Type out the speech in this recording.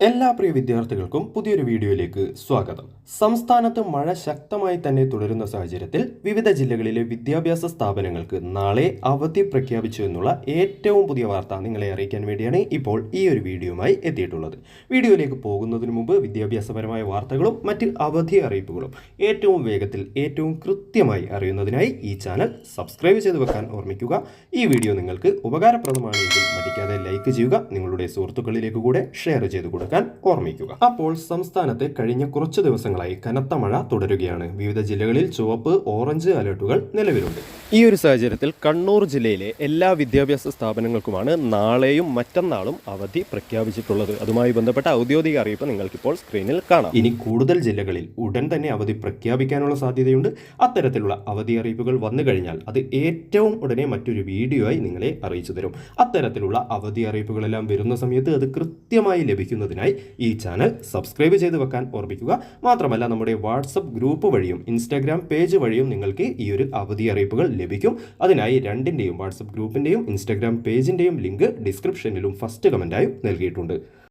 എല്ലാ പ്രിയ വിദ്യാർത്ഥികൾക്കും പുതിയൊരു വീഡിയോയിലേക്ക് സ്വാഗതം. സംസ്ഥാനത്ത് മഴ ശക്തമായി തന്നെ തുടരുന്ന സാഹചര്യത്തിൽ വിവിധ ജില്ലകളിലെ വിദ്യാഭ്യാസ സ്ഥാപനങ്ങൾക്ക് നാളെ അവധി പ്രഖ്യാപിച്ചു എന്നുള്ള ഏറ്റവും പുതിയ വാർത്ത നിങ്ങളെ അറിയിക്കാൻ വേണ്ടിയാണ് ഇപ്പോൾ ഈ ഒരു വീഡിയോയുമായി എത്തിയിട്ടുള്ളത്. വീഡിയോയിലേക്ക് പോകുന്നതിന് മുമ്പ് വിദ്യാഭ്യാസപരമായ വാർത്തകളും മറ്റ് അവധി അറിയിപ്പുകളും ഏറ്റവും വേഗത്തിൽ ഏറ്റവും കൃത്യമായി അറിയുന്നതിനായി ഈ ചാനൽ സബ്സ്ക്രൈബ് ചെയ്ത് വെക്കാൻ ഓർമ്മിക്കുക. ഈ വീഡിയോ നിങ്ങൾക്ക് ഉപകാരപ്രദമാണെങ്കിൽ മടിക്കാതെ ലൈക്ക് ചെയ്യുക നിങ്ങളുടെ സുഹൃത്തുക്കളിലേക്ക് കൂടെ ഷെയർ ചെയ്ത് കൊടുക്കാൻ ഓർമ്മിക്കുക. അപ്പോൾ സംസ്ഥാനത്ത് കഴിഞ്ഞ കുറച്ച് ദിവസങ്ങളായി കനത്ത മഴ തുടരുകയാണ്. വിവിധ ജില്ലകളിൽ ചുവപ്പ് ഓറഞ്ച് അലർട്ടുകൾ നിലവിലുണ്ട്. ഈ ഒരു സാഹചര്യത്തിൽ കണ്ണൂർ ജില്ലയിലെ എല്ലാ വിദ്യാഭ്യാസ സ്ഥാപനങ്ങൾക്കുമാണ് നാളെയും മറ്റന്നാളും അവധി പ്രഖ്യാപിച്ചിട്ടുള്ളത്. അതുമായി ബന്ധപ്പെട്ട ഔദ്യോഗിക അറിയിപ്പ് നിങ്ങൾക്കിപ്പോൾ സ്ക്രീനിൽ കാണാം. ഇനി കൂടുതൽ ജില്ലകളിൽ ഉടൻ തന്നെ അവധി പ്രഖ്യാപിക്കാനുള്ള സാധ്യതയുണ്ട്. അത്തരത്തിലുള്ള അവധി അറിയിപ്പുകൾ വന്നു കഴിഞ്ഞാൽ അത് ഏറ്റവും ഉടനെ മറ്റൊരു വീഡിയോ ആയി നിങ്ങളെ അറിയിച്ചു തരും. അത്തരത്തിലുള്ള അവധി അറിയിപ്പുകളെല്ലാം വരുന്ന സമയത്ത് അത് കൃത്യമായി ലഭിക്കുന്നതിനായി ഈ ചാനൽ സബ്സ്ക്രൈബ് ചെയ്ത് വെക്കാൻ ഓർമ്മിക്കുക. മാത്രമല്ല നമ്മുടെ വാട്സപ്പ് ഗ്രൂപ്പ് വഴിയും ഇൻസ്റ്റാഗ്രാം പേജ് വഴിയും നിങ്ങൾക്ക് ഈ ഒരു അവധി അറിയിപ്പുകൾ ലഭിക്കും. അതിനായി രണ്ടിന്റെയും വാട്സപ്പ് ഗ്രൂപ്പിന്റെയും ഇൻസ്റ്റാഗ്രാം പേജിന്റെയും ലിങ്ക് ഡിസ്ക്രിപ്ഷനിലും ഫസ്റ്റ് കമന്റായും നൽകിയിട്ടുണ്ട്.